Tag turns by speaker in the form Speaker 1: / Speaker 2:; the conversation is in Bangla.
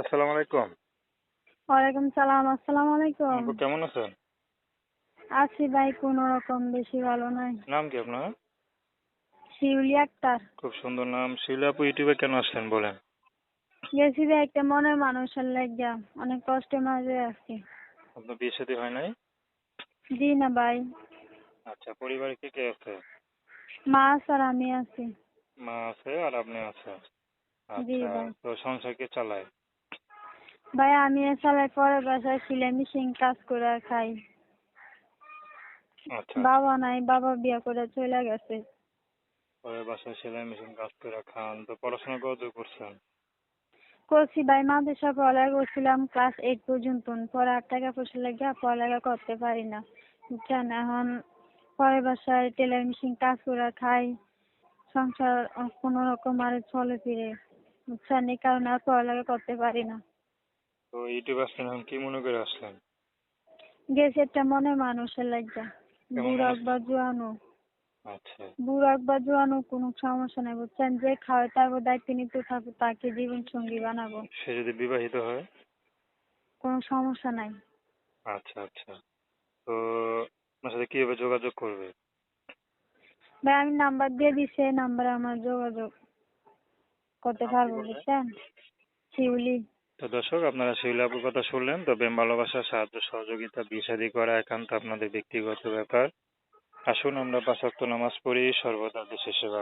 Speaker 1: আসসালামু আলাইকুম।
Speaker 2: ওয়ালাইকুম সালাম আসসালামু আলাইকুম।
Speaker 1: কেমন আছেন?
Speaker 2: আছি ভাই কোনো রকম বেশি ভালো নাই।
Speaker 1: নাম কি আপনার?
Speaker 2: শিউলি আক্তার।
Speaker 1: খুব সুন্দর নাম। শিলা আপু ইউটিউবে কেন আসলেন বলেন?
Speaker 2: গেছি ভাই একটা মনের মানুষের লাগিয়া অনেক কষ্টের মাঝে আছি।
Speaker 1: আপনার বিয়ে শাদী হয় নাই?
Speaker 2: জি না ভাই।
Speaker 1: আচ্ছা পরিবারে কে কে আছে?
Speaker 2: মা আর আমি আছি।
Speaker 1: মা আছে আর আপনি আছে
Speaker 2: জি
Speaker 1: আচ্ছা
Speaker 2: ভাই।
Speaker 1: তো সংসার কে চালায়?
Speaker 2: ভাই আমি এসালে পরে বাসায় সিলাই মেশিন কাজ করে খাই।
Speaker 1: আচ্ছা।
Speaker 2: বাবা নাই বাবা বিয়ে করে চলে গেছে।
Speaker 1: পরে বাসায় সেলাই মেশিন কাজ করে খান তো পড়াশোনা কত করছেন?
Speaker 2: করছি ভাই মাদ্রাসা পড়ালেখা করছিলাম ক্লাস এইট পর্যন্ত। পরে আর টাকা পয়সা লেগে পড়ালেখা করতে পারি না। বুঝছেন? এখন পরে বাসায় টেলার মেশিন কাজ করে খাই। সংসার কোনো রকম আর চলে ফিরে। বুঝছেন? এই কারণে আর পড়ালেখা করতে পারি না।
Speaker 1: তো ইউটিউবে আসলেন এখন কি মনে করে আসলেন?
Speaker 2: গেছে একটা মনে মানুষের লাগা
Speaker 1: কেমন
Speaker 2: বুড়াক বা জোয়ানো
Speaker 1: আচ্ছা।
Speaker 2: বুড়াক বা জোয়ানো কোনো সমস্যা নাই বুঝছেন? যে খাওয়ায় তার দায়িত্ব নিতে থাকবে তাকে জীবন সঙ্গী বানাবো।
Speaker 1: সে যদি বিবাহিত হয়?
Speaker 2: কোনো সমস্যা নাই।
Speaker 1: আচ্ছা আচ্ছা। তো আপনার সাথে কীভাবে যোগাযোগ করবে?
Speaker 2: ভাই আমি নাম্বার দিয়ে দিছি এই নাম্বারে আমার যোগাযোগ করতে পারব বুঝছেন? শিউলি।
Speaker 1: তো দর্শক, আপনারা লাভের কথা শুনলেন, তবে ভালোবাসা সাহায্য, সহযোগিতা, বিষাদি করা একান্ত আপনাদের ব্যক্তিগত ব্যাপার আসুন আমরা পাঁচ নামাজ পড়ি, সর্বদা দেশের সেবা।